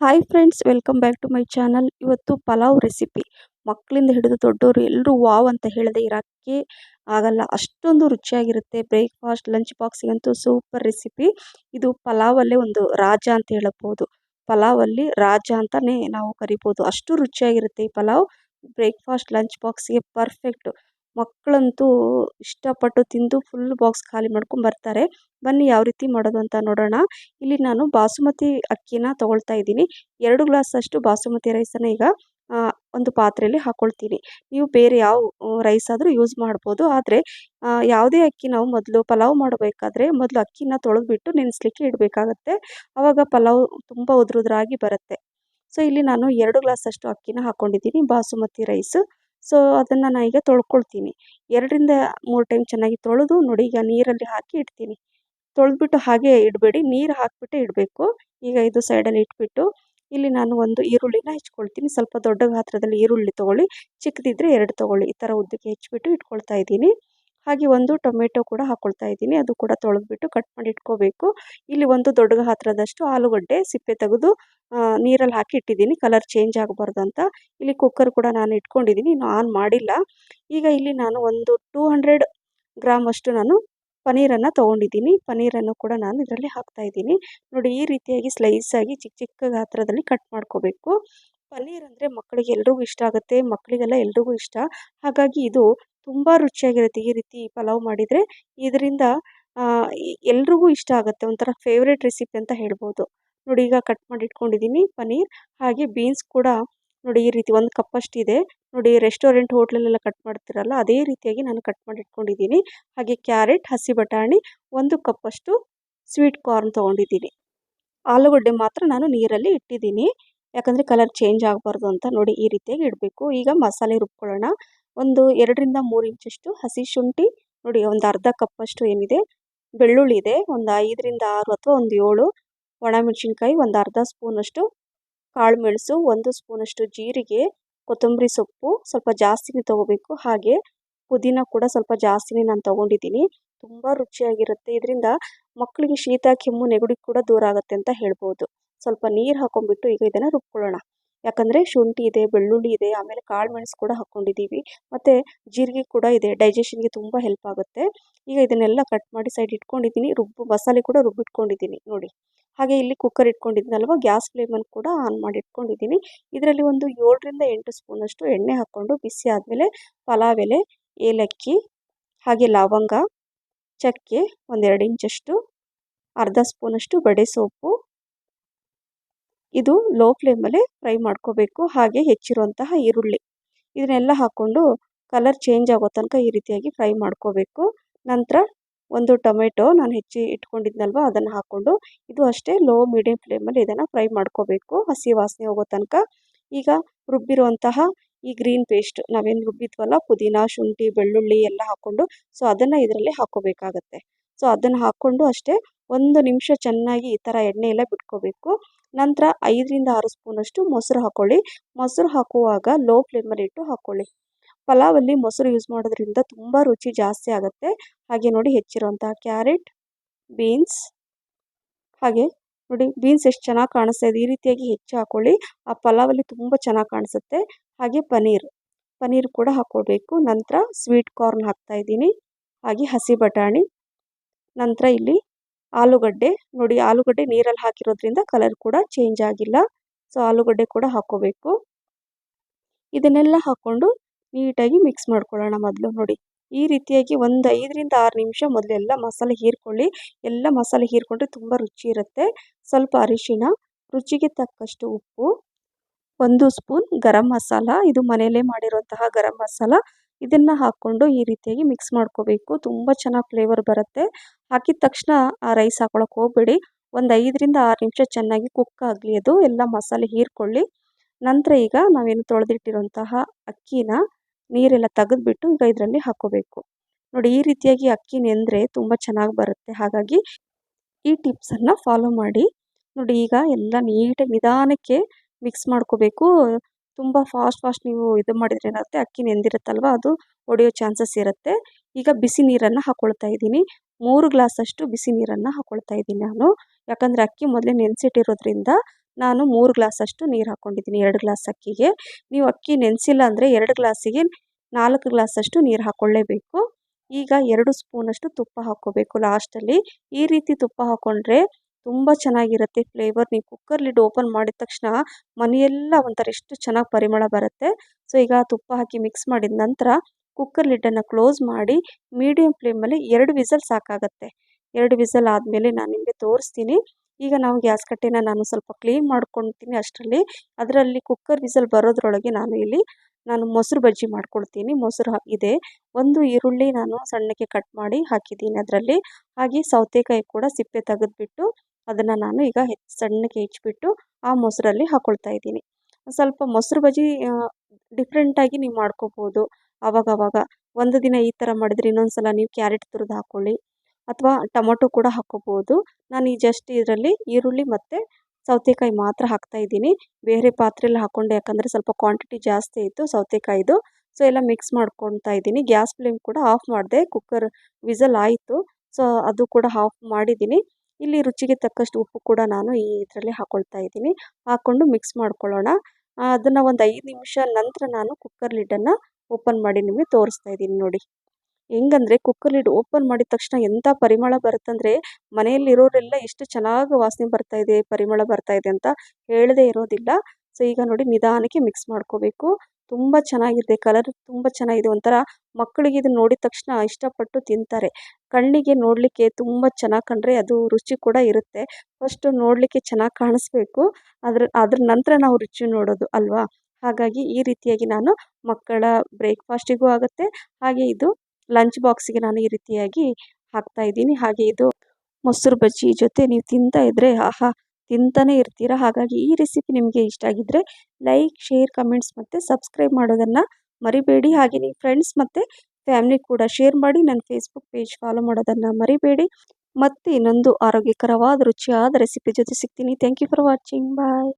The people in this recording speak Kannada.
Hi friends welcome back to my channel ಇವತ್ತು ಪಲಾವ್ ರೆಸಿಪಿ ಮಕ್ಕಳಿಂದ ಹಿಡಿದು ದೊಡ್ಡವರು ಎಲ್ಲರೂ ವಾವ್ ಅಂತ ಹೇಳದೆ ಇರೋಕ್ಕೆ ಆಗಲ್ಲ. ಅಷ್ಟೊಂದು ರುಚಿಯಾಗಿರುತ್ತೆ ಬ್ರೇಕ್ಫಾಸ್ಟ್ ಲಂಚ್ ಬಾಕ್ಸಿಗಂತೂ ಸೂಪರ್ ರೆಸಿಪಿ ಇದು ಪಲಾವಲ್ಲೇ ಒಂದು ರಾಜ ಅಂತ ಹೇಳಬಹುದು. ಪಲಾವಲ್ಲಿ ರಾಜ ಅಂತಲೇ ನಾವು ಕರಿಬೋದು ಅಷ್ಟು ರುಚಿಯಾಗಿರುತ್ತೆ ಈ ಪಲಾವ್. ಬ್ರೇಕ್ಫಾಸ್ಟ್ ಲಂಚ್ ಬಾಕ್ಸ್ಗೆ ಪರ್ಫೆಕ್ಟು ಮಕ್ಕಳಂತೂ ಇಷ್ಟಪಟ್ಟು ತಿಂದು ಫುಲ್ ಬಾಕ್ಸ್ ಖಾಲಿ ಮಾಡ್ಕೊಂಡು ಬರ್ತಾರೆ. ಬನ್ನಿ ಯಾವ ರೀತಿ ಮಾಡೋದು ಅಂತ ನೋಡೋಣ. ಇಲ್ಲಿ ನಾನು ಬಾಸುಮತಿ ಅಕ್ಕಿನ ತೊಗೊಳ್ತಾ ಇದ್ದೀನಿ. ಎರಡು ಗ್ಲಾಸಷ್ಟು ಬಾಸುಮತಿ ರೈಸನ್ನು ಈಗ ಒಂದು ಪಾತ್ರೆಯಲ್ಲಿ ಹಾಕ್ಕೊಳ್ತೀನಿ ನೀವು ಬೇರೆ ಯಾವ ರೈಸ್ ಆದರೂ ಯೂಸ್ ಮಾಡ್ಬೋದು. ಆದರೆ ಯಾವುದೇ ಅಕ್ಕಿ ನಾವು ಮೊದಲು ಪಲಾವ್ ಮಾಡಬೇಕಾದ್ರೆ ಮೊದಲು ಅಕ್ಕಿನ ತೊಳೆದ್ಬಿಟ್ಟು ನೆನೆಸ್ಲಿಕ್ಕೆ ಇಡಬೇಕಾಗತ್ತೆ. ಆವಾಗ ಪಲಾವ್ ತುಂಬ ಉದುರುದ್ರಾಗಿ ಬರುತ್ತೆ. ಸೊ ಇಲ್ಲಿ ನಾನು ಎರಡು ಗ್ಲಾಸಷ್ಟು ಅಕ್ಕಿನ ಹಾಕ್ಕೊಂಡಿದ್ದೀನಿ ಬಾಸುಮತಿ ರೈಸ್ ಸೊ, ಅದನ್ನು ನಾನು ಈಗ ತೊಳ್ಕೊಳ್ತೀನಿ. ಎರಡರಿಂದ ಮೂರು ಟೈಮ್ ಚೆನ್ನಾಗಿ ತೊಳೆದು ನೋಡಿ, ಈಗ ನೀರಲ್ಲಿ ಹಾಕಿ ಇಡ್ತೀನಿ. ತೊಳೆದ್ಬಿಟ್ಟು ಹಾಗೆ ಇಡಬೇಡಿ. ನೀರು ಹಾಕಿಬಿಟ್ಟೆ ಇಡಬೇಕು. ಈಗ ಇದು ಸೈಡಲ್ಲಿ ಇಟ್ಬಿಟ್ಟು, ಇಲ್ಲಿ ನಾನು ಒಂದು ಈರುಳ್ಳಿನ ಹೆಚ್ಕೊಳ್ತೀನಿ. ಸ್ವಲ್ಪ ದೊಡ್ಡ ಗಾತ್ರದಲ್ಲಿ ಈರುಳ್ಳಿ ತೊಗೊಳ್ಳಿ, ಚಿಕ್ಕದಿದ್ರೆ ಎರಡು ತೊಗೊಳ್ಳಿ. ಈ ಥರ ಉದ್ದಕ್ಕೆ ಹೆಚ್ಚಿಬಿಟ್ಟು ಇಟ್ಕೊಳ್ತಾ ಇದ್ದೀನಿ. ಹಾಗೆ ಒಂದು ಟೊಮೆಟೊ ಕೂಡ ಹಾಕ್ಕೊಳ್ತಾ ಇದ್ದೀನಿ. ಅದು ಕೂಡ ತೊಳೆದ್ಬಿಟ್ಟು ಕಟ್ ಮಾಡಿ ಇಟ್ಕೋಬೇಕು. ಇಲ್ಲಿ ಒಂದು ದೊಡ್ಡ ಗಾತ್ರದಷ್ಟು ಆಲೂಗಡ್ಡೆ, ಸಿಪ್ಪೆ ತೆಗೆದು ನೀರಲ್ಲಿ ಹಾಕಿ ಇಟ್ಟಿದ್ದೀನಿ. ಕಲರ್ ಚೇಂಜ್ ಆಗಬಾರ್ದು ಅಂತ. ಇಲ್ಲಿ ಕುಕ್ಕರ್ ಕೂಡ ನಾನು ಇಟ್ಕೊಂಡಿದ್ದೀನಿ. ಇನ್ನು ಆನ್ ಮಾಡಿಲ್ಲ. ಈಗ ಇಲ್ಲಿ ನಾನು ಒಂದು ಟೂ ಹಂಡ್ರೆಡ್ ಗ್ರಾಮ್ ಅಷ್ಟು ನಾನು ಪನ್ನೀರನ್ನು ತೊಗೊಂಡಿದ್ದೀನಿ. ಪನ್ನೀರನ್ನು ಕೂಡ ನಾನು ಇದರಲ್ಲಿ ಹಾಕ್ತಾ ಇದ್ದೀನಿ. ನೋಡಿ, ಈ ರೀತಿಯಾಗಿ ಸ್ಲೈಸಾಗಿ ಚಿಕ್ಕ ಚಿಕ್ಕ ಗಾತ್ರದಲ್ಲಿ ಕಟ್ ಮಾಡ್ಕೋಬೇಕು. ಪನ್ನೀರ್ ಅಂದರೆ ಮಕ್ಕಳಿಗೆ ಎಲ್ರಿಗೂ ಇಷ್ಟ ಆಗುತ್ತೆ. ಮಕ್ಕಳಿಗೆಲ್ಲ ಎಲ್ರಿಗೂ ಇಷ್ಟ. ಹಾಗಾಗಿ ಇದು ತುಂಬ ರುಚಿಯಾಗಿರುತ್ತೆ ಈ ರೀತಿ ಪಲಾವ್ ಮಾಡಿದರೆ. ಇದರಿಂದ ಎಲ್ರಿಗೂ ಇಷ್ಟ ಆಗುತ್ತೆ. ಒಂಥರ ಫೇವ್ರೇಟ್ ರೆಸಿಪಿ ಅಂತ ಹೇಳ್ಬೋದು. ನೋಡಿ, ಈಗ ಕಟ್ ಮಾಡಿ ಇಟ್ಕೊಂಡಿದ್ದೀನಿ ಪನ್ನೀರ್ ಹಾಗೆ ಬೀನ್ಸ್ ಕೂಡ ನೋಡಿ, ಈ ರೀತಿ ಒಂದು ಕಪ್ಪಷ್ಟಿದೆ ನೋಡಿ ರೆಸ್ಟೋರೆಂಟ್ ಹೋಟ್ಲಲ್ಲೆಲ್ಲ ಕಟ್ ಮಾಡ್ತಿರಲ್ಲ, ಅದೇ ರೀತಿಯಾಗಿ ನಾನು ಕಟ್ ಮಾಡಿ ಇಟ್ಕೊಂಡಿದ್ದೀನಿ ಹಾಗೆ ಕ್ಯಾರೆಟ್ ಹಸಿ ಬಟಾಣಿ, ಒಂದು ಕಪ್ಪಷ್ಟು ಸ್ವೀಟ್ ಕಾರ್ನ್ ತೊಗೊಂಡಿದ್ದೀನಿ ಆಲೂಗಡ್ಡೆ ಮಾತ್ರ ನಾನು ನೀರಲ್ಲಿ ಇಟ್ಟಿದ್ದೀನಿ ಯಾಕಂದರೆ ಕಲರ್ ಚೇಂಜ್ ಆಗಬಾರ್ದು ಅಂತ ನೋಡಿ ಈ ರೀತಿಯಾಗಿ ಇಡಬೇಕು. ಈಗ ಮಸಾಲೆ ರುಬ್ಕೊಳ್ಳೋಣ. ಒಂದು ಎರಡರಿಂದ ಮೂರು ಇಂಚಷ್ಟು ಹಸಿ ಶುಂಠಿ, ನೋಡಿ ಒಂದು ಅರ್ಧ ಕಪ್ಪಷ್ಟು ಏನಿದೆ, ಬೆಳ್ಳುಳ್ಳಿ ಇದೆ, ಒಂದು ಐದರಿಂದ ಆರು ಅಥವಾ ಒಂದು ಏಳು, ಒಣಮೆಣಸಿನ್ಕಾಯಿ ಒಂದು ಅರ್ಧ ಸ್ಪೂನಷ್ಟು ಕಾಳು ಮೆಣಸು ಒಂದು ಸ್ಪೂನಷ್ಟು ಜೀರಿಗೆ, ಕೊತ್ತಂಬರಿ ಸೊಪ್ಪು ಸ್ವಲ್ಪ ಜಾಸ್ತಿನೇ ತೊಗೋಬೇಕು, ಹಾಗೆ ಪುದೀನ ಕೂಡ ಸ್ವಲ್ಪ ಜಾಸ್ತಿನೇ ನಾನು ತೊಗೊಂಡಿದ್ದೀನಿ, ತುಂಬ ರುಚಿಯಾಗಿರುತ್ತೆ, ಇದರಿಂದ ಮಕ್ಕಳಿಗೆ ಶೀತ, ಕೆಮ್ಮು, ನೆಗಡಿ ಕೂಡ ದೂರ ಆಗುತ್ತೆ ಅಂತ ಹೇಳ್ಬೋದು. ಸ್ವಲ್ಪ ನೀರು ಹಾಕೊಂಡ್ಬಿಟ್ಟು ಈಗ ಇದನ್ನು ರುಬ್ಕೊಳ್ಳೋಣ. ಯಾಕಂದರೆ ಶುಂಠಿ ಇದೆ, ಬೆಳ್ಳುಳ್ಳಿ ಇದೆ, ಆಮೇಲೆ ಕಾಳು ಮೆಣಸು ಕೂಡ ಹಾಕ್ಕೊಂಡಿದ್ದೀವಿ ಮತ್ತು ಜೀರಿಗೆ ಕೂಡ ಇದೆ ಡೈಜೆಷನ್ಗೆ ತುಂಬ ಹೆಲ್ಪ್ ಆಗುತ್ತೆ. ಈಗ ಇದನ್ನೆಲ್ಲ ಕಟ್ ಮಾಡಿ ಸೈಡ್ ಇಟ್ಕೊಂಡಿದ್ದೀನಿ ರುಬ್ಬು, ಮಸಾಲೆ ಕೂಡ ರುಬ್ಬಿಟ್ಕೊಂಡಿದ್ದೀನಿ ನೋಡಿ. ಹಾಗೆ ಇಲ್ಲಿ ಕುಕ್ಕರ್ ಇಟ್ಕೊಂಡಿದ್ದೀನಲ್ವ ಗ್ಯಾಸ್ ಫ್ಲೇಮನ್ನು ಕೂಡ ಆನ್ ಮಾಡಿ ಇಟ್ಕೊಂಡಿದ್ದೀನಿ ಇದರಲ್ಲಿ ಒಂದು ಏಳರಿಂದ ಎಂಟು ಸ್ಪೂನಷ್ಟು ಎಣ್ಣೆ ಹಾಕ್ಕೊಂಡು ಬಿಸಿ ಆದಮೇಲೆ ಪಲಾವ್ ಎಲೆ, ಏಲಕ್ಕಿ, ಹಾಗೆ ಲವಂಗ, ಚಕ್ಕೆ ಒಂದೆರಡು ಇಂಚಷ್ಟು ಅರ್ಧ ಸ್ಪೂನಷ್ಟು ಬಡೆ ಸೊಪ್ಪು ಇದು ಲೋ ಫ್ಲೇಮಲ್ಲೇ ಫ್ರೈ ಮಾಡ್ಕೋಬೇಕು. ಹಾಗೆ ಹೆಚ್ಚಿರುವಂತಹ ಈರುಳ್ಳಿ. ಇದನ್ನೆಲ್ಲ ಹಾಕ್ಕೊಂಡು ಕಲರ್ ಚೇಂಜ್ ಆಗೋ ತನಕ ಈ ರೀತಿಯಾಗಿ ಫ್ರೈ ಮಾಡ್ಕೋಬೇಕು. ನಂತರ ಒಂದು ಟೊಮೆಟೊ ನಾನು ಹೆಚ್ಚಿ ಇಟ್ಕೊಂಡಿದ್ನಲ್ವ ಅದನ್ನು ಹಾಕ್ಕೊಂಡು ಇದು ಅಷ್ಟೇ ಲೋ ಮೀಡಿಯಂ ಫ್ಲೇಮಲ್ಲಿ ಇದನ್ನು ಫ್ರೈ ಮಾಡ್ಕೋಬೇಕು. ಹಸಿ ವಾಸನೆ ಹೋಗೋ ತನಕ. ಈಗ ರುಬ್ಬಿರುವಂತಹ ಈ ಗ್ರೀನ್ ಪೇಸ್ಟ್ ನಾವೇನು ರುಬ್ಬಿದ್ವಲ್ಲ, ಪುದೀನ, ಶುಂಠಿ, ಬೆಳ್ಳುಳ್ಳಿ ಎಲ್ಲ ಹಾಕ್ಕೊಂಡು ಸೊ ಅದನ್ನು ಇದರಲ್ಲಿ ಹಾಕ್ಕೋಬೇಕಾಗತ್ತೆ. ಸೊ ಅದನ್ನು ಹಾಕ್ಕೊಂಡು ಅಷ್ಟೇ ಒಂದು ನಿಮಿಷ ಚೆನ್ನಾಗಿ ಈ ಥರ ಎಣ್ಣೆ ಎಲ್ಲ ಬಿಟ್ಕೋಬೇಕು. ನಂತರ ಐದರಿಂದ ಆರು ಸ್ಪೂನಷ್ಟು ಮೊಸರು ಹಾಕ್ಕೊಳ್ಳಿ ಮೊಸರು ಹಾಕುವಾಗ ಲೋ ಫ್ಲೇಮಲ್ಲಿ ಇಟ್ಟು ಹಾಕ್ಕೊಳ್ಳಿ ಪಲಾವಲ್ಲಿ ಮೊಸರು ಯೂಸ್ ಮಾಡೋದ್ರಿಂದ ತುಂಬ ರುಚಿ ಜಾಸ್ತಿ ಆಗುತ್ತೆ. ಹಾಗೆ ನೋಡಿ ಹೆಚ್ಚಿರುವಂತಹ ಕ್ಯಾರೆಟ್, ಬೀನ್ಸ್, ಹಾಗೆ ನೋಡಿ ಬೀನ್ಸ್ ಎಷ್ಟು ಚೆನ್ನಾಗಿ ಕಾಣಿಸ್ತಾ ಇದೆ. ಈ ರೀತಿಯಾಗಿ ಹೆಚ್ಚು ಹಾಕ್ಕೊಳ್ಳಿ ಆ ಪಲಾವಲ್ಲಿ ತುಂಬ ಚೆನ್ನಾಗಿ ಕಾಣಿಸುತ್ತೆ. ಹಾಗೆ ಪನೀರ್ ಪನೀರ್ ಕೂಡ ಹಾಕ್ಕೊಳ್ಬೇಕು ನಂತರ ಸ್ವೀಟ್ ಕಾರ್ನ್ ಹಾಕ್ತಾ ಇದ್ದೀನಿ. ಹಾಗೆ ಹಸಿ ಬಟಾಣಿ. ನಂತರ ಇಲ್ಲಿ ಆಲೂಗಡ್ಡೆ, ನೋಡಿ ಆಲೂಗಡ್ಡೆ ನೀರಲ್ಲಿ ಹಾಕಿರೋದ್ರಿಂದ ಕಲರ್ ಕೂಡ ಚೇಂಜ್ ಆಗಿಲ್ಲ. ಸೊ ಆಲೂಗಡ್ಡೆ ಕೂಡ ಹಾಕ್ಕೋಬೇಕು. ಇದನ್ನೆಲ್ಲ ಹಾಕ್ಕೊಂಡು ನೀಟಾಗಿ ಮಿಕ್ಸ್ ಮಾಡ್ಕೊಳ್ಳೋಣ ಮೊದಲು, ನೋಡಿ. ಈ ರೀತಿಯಾಗಿ ಒಂದು ಐದರಿಂದ ಆರು ನಿಮಿಷ ಮೊದಲು ಎಲ್ಲ ಮಸಾಲೆ ಹೀರ್ಕೊಳ್ಳಿ. ಎಲ್ಲ ಮಸಾಲೆ ಹೀರ್ಕೊಂಡ್ರೆ ತುಂಬ ರುಚಿ ಇರುತ್ತೆ. ಸ್ವಲ್ಪ ಅರಿಶಿನ ರುಚಿಗೆ ತಕ್ಕಷ್ಟು ಉಪ್ಪು, ಒಂದು ಸ್ಪೂನ್ ಗರಂ ಮಸಾಲ. ಇದು ಮನೆಯಲ್ಲೇ ಮಾಡಿರುವಂತಹ ಗರಂ ಮಸಾಲ. ಇದನ್ನು ಹಾಕ್ಕೊಂಡು ಈ ರೀತಿಯಾಗಿ ಮಿಕ್ಸ್ ಮಾಡ್ಕೋಬೇಕು. ತುಂಬ ಚೆನ್ನಾಗಿ ಫ್ಲೇವರ್ ಬರುತ್ತೆ. ಹಾಕಿದ ತಕ್ಷಣ ಆ ರೈಸ್ ಹಾಕೊಳಕ್ಕೆ ಹೋಗಬೇಡಿ. ಒಂದು ಐದರಿಂದ ಆರು ನಿಮಿಷ ಚೆನ್ನಾಗಿ ಕುಕ್ ಆಗಲಿ ಅದು. ಎಲ್ಲ ಮಸಾಲೆ ಹೀರ್ಕೊಳ್ಳಿ. ನಂತರ ಈಗ ನಾವೇನು ತೊಳೆದಿಟ್ಟಿರುವಂತಹ ಅಕ್ಕಿನ ನೀರೆಲ್ಲ ತೆಗೆದ್ಬಿಟ್ಟು ಈಗ ಇದರಲ್ಲಿ ಹಾಕೋಬೇಕು. ನೋಡಿ, ಈ ರೀತಿಯಾಗಿ ಅಕ್ಕಿ ನೆಂದರೆ ತುಂಬ ಚೆನ್ನಾಗಿ ಬರುತ್ತೆ. ಹಾಗಾಗಿ ಈ ಟಿಪ್ಸನ್ನು ಫಾಲೋ ಮಾಡಿ. ನೋಡಿ, ಈಗ ಎಲ್ಲ ನೀಟಾಗಿ ನಿಧಾನಕ್ಕೆ ಮಿಕ್ಸ್ ಮಾಡ್ಕೋಬೇಕು. ತುಂಬ ಫಾಸ್ಟ್ ಫಾಸ್ಟ್ ನೀವು ಇದು ಮಾಡಿದ್ರೆ ಏನಾಗುತ್ತೆ? ಅಕ್ಕಿ ನೆಂದಿರುತ್ತಲ್ವ? ಅದು ಒಡೆಯೋ ಚಾನ್ಸಸ್ ಇರುತ್ತೆ. ಈಗ ಬಿಸಿ ನೀರನ್ನು ಹಾಕ್ಕೊಳ್ತಾ ಇದ್ದೀನಿ. ಮೂರು ಗ್ಲಾಸಷ್ಟು ಬಿಸಿ ನೀರನ್ನು ಹಾಕ್ಕೊಳ್ತಾ ಇದ್ದೀನಿ ನಾನು. ಯಾಕಂದರೆ ಅಕ್ಕಿ ಮೊದಲೇ ನೆನೆಸಿಟ್ಟಿರೋದ್ರಿಂದ ನಾನು ಮೂರು ಗ್ಲಾಸಷ್ಟು ನೀರು ಹಾಕ್ಕೊಂಡಿದ್ದೀನಿ ಎರಡು ಗ್ಲಾಸ್ ಅಕ್ಕಿಗೆ. ನೀವು ಅಕ್ಕಿ ನೆನೆಸಿಲ್ಲ ಅಂದರೆ ಎರಡು ಗ್ಲಾಸಿಗೆ ನಾಲ್ಕು ಗ್ಲಾಸಷ್ಟು ನೀರು ಹಾಕ್ಕೊಳ್ಳೇಬೇಕು ಈಗ ಎರಡು ಸ್ಪೂನಷ್ಟು ತುಪ್ಪ ಹಾಕ್ಕೋಬೇಕು ಲಾಸ್ಟಲ್ಲಿ. ಈ ರೀತಿ ತುಪ್ಪ ಹಾಕ್ಕೊಂಡ್ರೆ ತುಂಬ ಚೆನ್ನಾಗಿರುತ್ತೆ ಫ್ಲೇವರ್ ನೀವು ಕುಕ್ಕರ್ ಲಿಡ್ ಓಪನ್ ಮಾಡಿದ ತಕ್ಷಣ ಮನೆಯೆಲ್ಲ ಒಂಥರ ಎಷ್ಟು ಚೆನ್ನಾಗಿ ಪರಿಮಳ ಬರುತ್ತೆ. ಸೊ ಈಗ ತುಪ್ಪ ಹಾಕಿ ಮಿಕ್ಸ್ ಮಾಡಿದ ನಂತರ ಕುಕ್ಕರ್ ಲಿಡ್ಡನ್ನು ಕ್ಲೋಸ್ ಮಾಡಿ ಮೀಡಿಯಮ್ ಫ್ಲೇಮಲ್ಲಿ ಎರಡು ವಿಸಲ್ ಸಾಕಾಗತ್ತೆ. ಎರಡು ವಿಸಲ್ ಆದಮೇಲೆ ನಾನು ನಿಮಗೆ ತೋರಿಸ್ತೀನಿ. ಈಗ ನಾವು ಗ್ಯಾಸ್ ಕಟ್ಟೆನ ನಾನು ಸ್ವಲ್ಪ ಕ್ಲೀನ್ ಮಾಡ್ಕೊಳ್ತೀನಿ ಅಷ್ಟರಲ್ಲಿ. ಅದರಲ್ಲಿ ಕುಕ್ಕರ್ ವಿಸಲ್ ಬರೋದ್ರೊಳಗೆ ನಾನು ಇಲ್ಲಿ ನಾನು ಮೊಸರು ಬಜ್ಜಿ ಮಾಡ್ಕೊಳ್ತೀನಿ. ಮೊಸರು ಇದೆ. ಒಂದು ಈರುಳ್ಳಿ ನಾನು ಸಣ್ಣಕ್ಕೆ ಕಟ್ ಮಾಡಿ ಹಾಕಿದ್ದೀನಿ ಅದರಲ್ಲಿ. ಹಾಗೆ ಸೌತೆಕಾಯಿ ಕೂಡ ಸಿಪ್ಪೆ ತೆಗೆದ್ಬಿಟ್ಟು ಅದನ್ನು ನಾನು ಈಗ ಸಣ್ಣಕ್ಕೆ ಹೆಚ್ಚಿಬಿಟ್ಟು ಆ ಮೊಸರಲ್ಲಿ ಹಾಕ್ಕೊಳ್ತಾ ಇದ್ದೀನಿ. ಸ್ವಲ್ಪ ಮೊಸರು ಬಜ್ಜಿ ಡಿಫ್ರೆಂಟಾಗಿ ನೀವು ಮಾಡ್ಕೋಬೋದು. ಆವಾಗವಾಗ ಒಂದು ದಿನ ಈ ಥರ ಮಾಡಿದರೆ ಇನ್ನೊಂದು ಸಲ ನೀವು ಕ್ಯಾರೆಟ್ ತುರಿದು ಹಾಕ್ಕೊಳ್ಳಿ ಅಥವಾ ಟೊಮೊಟೊ ಕೂಡ ಹಾಕ್ಕೋಬೋದು ನಾನು ಈ ಜಸ್ಟ್ ಇದರಲ್ಲಿ ಈರುಳ್ಳಿ ಮತ್ತು ಸೌತೆಕಾಯಿ ಮಾತ್ರ ಹಾಕ್ತಾ ಇದ್ದೀನಿ. ಬೇರೆ ಪಾತ್ರೆಯಲ್ಲಿ ಹಾಕ್ಕೊಂಡೆ ಯಾಕಂದರೆ ಸ್ವಲ್ಪ ಕ್ವಾಂಟಿಟಿ ಜಾಸ್ತಿ ಇತ್ತು ಸೌತೆಕಾಯಿದು. ಸೊ ಎಲ್ಲ ಮಿಕ್ಸ್ ಮಾಡ್ಕೊತಾ ಇದ್ದೀನಿ. ಗ್ಯಾಸ್ ಫ್ಲೇಮ್ ಕೂಡ ಆಫ್ ಮಾಡಿದೆ. ಕುಕ್ಕರ್ ವಿಸಲ್ ಆಯಿತು. ಸೊ ಅದು ಕೂಡ ಆಫ್ ಮಾಡಿದ್ದೀನಿ. ಇಲ್ಲಿ ರುಚಿಗೆ ತಕ್ಕಷ್ಟು ಉಪ್ಪು ಕೂಡ ನಾನು ಈ ಇದರಲ್ಲಿ ಹಾಕ್ಕೊಳ್ತಾ ಇದ್ದೀನಿ. ಹಾಕ್ಕೊಂಡು ಮಿಕ್ಸ್ ಮಾಡ್ಕೊಳ್ಳೋಣ. ಅದನ್ನು ಒಂದು ಐದು ನಿಮಿಷ ನಂತರ ನಾನು ಕುಕ್ಕರ್ ಲಿಡ್ಡನ್ನು ಓಪನ್ ಮಾಡಿ ನಿಮಗೆ ತೋರಿಸ್ತಾ ಇದ್ದೀನಿ ನೋಡಿ. ಹೆಂಗಂದರೆ ಕುಕ್ಕರ್ ಲಿಡ್ ಓಪನ್ ಮಾಡಿದ ತಕ್ಷಣ ಎಂಥ ಪರಿಮಳ ಬರುತ್ತಂದರೆ ಮನೆಯಲ್ಲಿರೋರೆಲ್ಲ ಎಷ್ಟು ಚೆನ್ನಾಗಿ ವಾಸನೆ ಬರ್ತಾ ಇದೆ, ಪರಿಮಳ ಬರ್ತಾ ಇದೆ ಅಂತ ಹೇಳದೇ ಇರೋದಿಲ್ಲ. ಸೊ ಈಗ ನೋಡಿ ನಿಧಾನಕ್ಕೆ ಮಿಕ್ಸ್ ಮಾಡ್ಕೋಬೇಕು. ತುಂಬ ಚೆನ್ನಾಗಿದೆ ಕಲರ್ ತುಂಬ ಚೆನ್ನಾಗಿದೆ. ಒಂಥರ ಮಕ್ಕಳಿಗೆ ಇದು ನೋಡಿದ ತಕ್ಷಣ ಇಷ್ಟಪಟ್ಟು ತಿಂತಾರೆ. ಕಣ್ಣಿಗೆ ನೋಡಲಿಕ್ಕೆ ತುಂಬ ಚೆನ್ನಾಗಿ ಕಂಡ್ರೆ ಅದು ರುಚಿ ಕೂಡ ಇರುತ್ತೆ. ಫಸ್ಟು ನೋಡಲಿಕ್ಕೆ ಚೆನ್ನಾಗಿ ಕಾಣಿಸ್ಬೇಕು. ಅದ್ರ ಅದ್ರ ನಂತರ ನಾವು ರುಚಿ ನೋಡೋದು, ಅಲ್ವಾ? ಹಾಗಾಗಿ ಈ ರೀತಿಯಾಗಿ ನಾನು ಮಕ್ಕಳ ಬ್ರೇಕ್ಫಾಸ್ಟಿಗೂ ಆಗುತ್ತೆ. ಹಾಗೆ ಇದು ಲಂಚ್ ಬಾಕ್ಸಿಗೆ ನಾನು ಈ ರೀತಿಯಾಗಿ ಹಾಕ್ತಾ ಇದ್ದೀನಿ. ಹಾಗೆ ಇದು ಮೊಸರು ಬಜ್ಜಿ ಜೊತೆ ನೀವು ತಿಂತಾ ಇದ್ರೆ ಆಹಾ, ತಿಂತಾನೆ ಇರ್ತೀರ? ಹಾಗಾಗಿ ಈ ರೆಸಿಪಿ ನಿಮಗೆ ಇಷ್ಟ ಆಗಿದ್ದರೆ ಲೈಕ್, ಶೇರ್, ಕಮೆಂಟ್ಸ್ ಮತ್ತು ಸಬ್ಸ್ಕ್ರೈಬ್ ಮಾಡೋದನ್ನು ಮರಿಬೇಡಿ. ಹಾಗೆ ನಿಮ್ಮ ಫ್ರೆಂಡ್ಸ್ ಮತ್ತು ಫ್ಯಾಮಿಲಿ ಕೂಡ ಶೇರ್ ಮಾಡಿ ನನ್ನ ಫೇಸ್ಬುಕ್ ಪೇಜ್ ಫಾಲೋ ಮಾಡೋದನ್ನು ಮರಿಬೇಡಿ. ಮತ್ತೆ ಇನ್ನೊಂದು ಆರೋಗ್ಯಕರವಾದ, ರುಚಿಯಾದ ರೆಸಿಪಿ ಜೊತೆ ಸಿಗ್ತೀನಿ. Thank you for watching. Bye.